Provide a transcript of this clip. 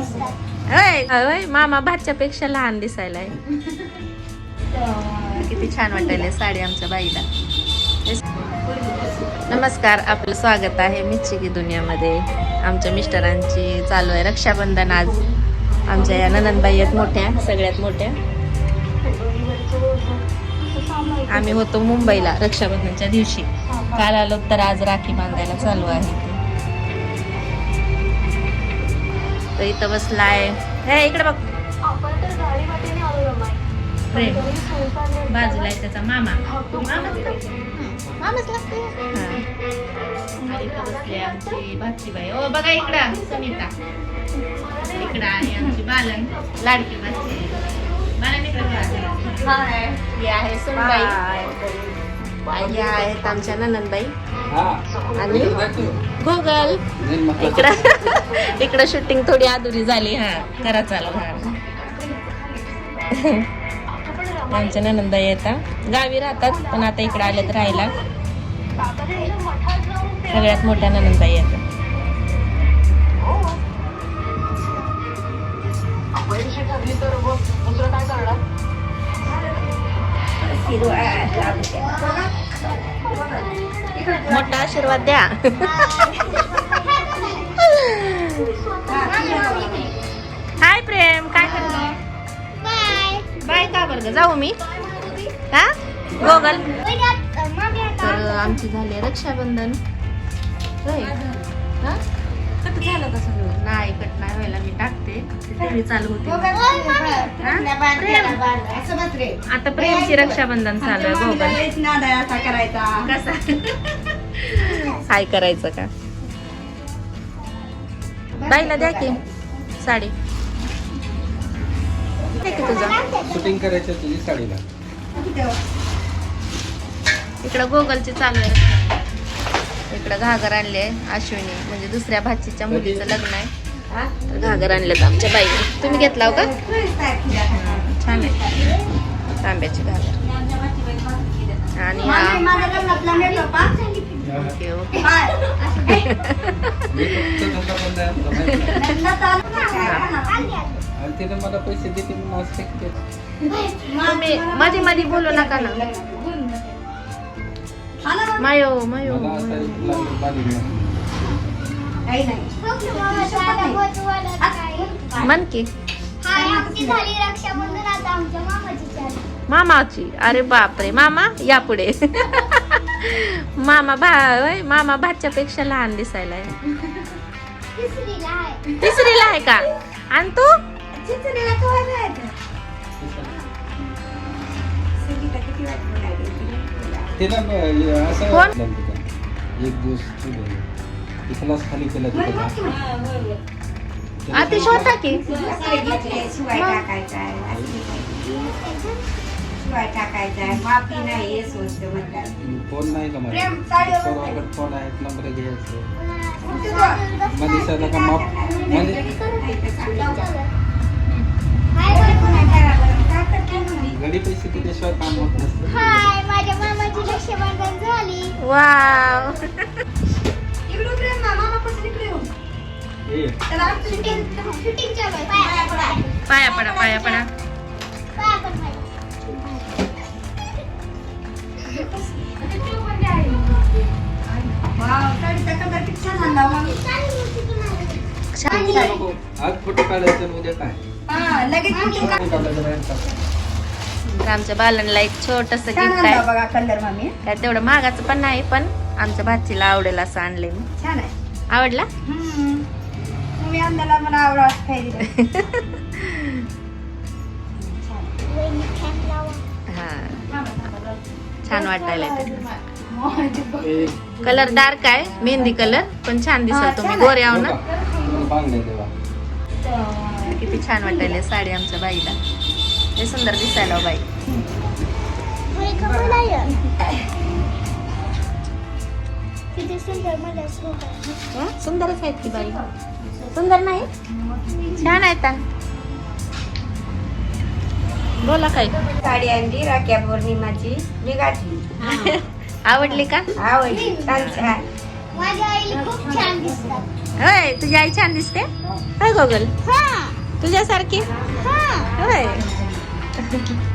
दिसतात. होय मामा भाच्या पेक्षा लहान दिसायलाय. किती छान वाटायला साडी आमच्या बाईला. नमस्कार आपलं स्वागत आहे मिच्ची की दुनियामध्ये. आमच्या मिस्टरांची चालू आहे रक्षाबंधन आज. आमच्या या ननंदबाई आहेत मोठ्या सगळ्यात मोठ्या. आम्ही होतो मुंबईला रक्षाबंधनच्या दिवशी. काल आलो तर आज राखी बांधायला चालू आहे. तर इथं बसलाय. हे इकडे बघ. प्रेम बाजूला आहे त्याचा मामा. मामाच लागते हा. आमची भाचीबाई. ओ बघा इकडं सुनीता. इकडं आहे आमची बालन लाडकी भाची. बालन इकडे आहे सुनबाई. ह्या आहेत आमच्या ननंदबाई. आणि गुगल. इकडं. इकडं शूटिंग थोडी अधुरी झाली हा. करा चालू हा. आमच्या ननंदबाई येतात गावी राहतात पण आता इकडे आलेत राहायला. मठात जाऊन ते सगळ्यात मोठ्या ननंदबाई येतात तर मग दुसरं काय करणार? मोठा आशीर्वाद द्या. हाय प्रेम काय करणार बाय का बरं जाऊ मी. हा? हो गोगल तर आमची झाली रक्षाबंधन. हा? कट झालं का सगळं? नाही कट नाही व्हायला. मी टाकते. चालू होते आता प्रेमची रक्षाबंधन चालू आहे गोगल करायचा. कसा? हाय करायचं का? बाईला द्या की साडी. शूटिंग करायचं तुझी साडीला. इकडं गोगलची चालू आहे. इकडं घागर आणले अश्विनी म्हणजे दुसऱ्या भाचीच्या मुलीचं लग्न आहे. तर घागर आणलेत आमच्या बाईने. तुम्ही घेतला हो का? छान आहे. तांब्याची घागर. आणि हा. ओके पैसे देते मध्ये मध्ये बोलू नका ना. मायो मायो. मन की. आमची झाली रक्षाबंधन आता आमच्या मामाची अरे बापरे. मामा या पुढे. मामा भा मामा भाच्या पेक्षा लहान दिसायला. तिसरीला आहे. तिसरीला आहे का? आणि तू? तिला ब- असं कोण? एक दिवस खाली केला तिला आतिश होता की? शिवाय टाकायचा शिवाय टाकायचा माफी नाही हे स्वस्त म्हणतात. फोन नाही का मला प्रेम, साडीवर सर्वाकडे फोन आहेत नंबर घ्यायचं. मनीषाला का माप? मनी घडी पैसे दिल्याशिवाय काम होत नसतं. रक्षाबंधन झाली. वाव. इकडून प्रेम ना, मामापासून इकडे येऊन. त्याला आमचं शूटिंग शूटिंग चालू आहे पाया पडा पाया पडा. पाया पडा. पाया मामी. आज फोटो काढायचे उद्या काय? हा, लगेच तर आमच्या बालांना एक छोटस गिफ्ट आणला आहे. बघा कलर मामी काय तेवढं महागाचं पण नाही पण आमच्या भाचीला आवडेल असं आणलंय मी. छान आहे. आवडला. तुम्ही मला आवडा. हा. छान वाटायला कलर डार्क आहे मेहंदी कलर पण छान दिसल तुम्ही गोरे आहो ना. किती छान वाटायला साडी आमच्या बाईला. लय सुंदर दिसायला हो बाई. वही खबर आहे. किती सुंदर मला शोभा. हं? सुंदरच आहेत की बाई. सुंदर नाही? छान आहेत हा. बोला काय? साडी आणली राख्या पौर्णिमाची. मी घातली. आवडली का? आवडली. छान छान. माझ्या आईला खूप छान दिसतात. होय तुझी आई छान दिसते? होय गोगल. तुझ्यासारखी? होय. Спасибо.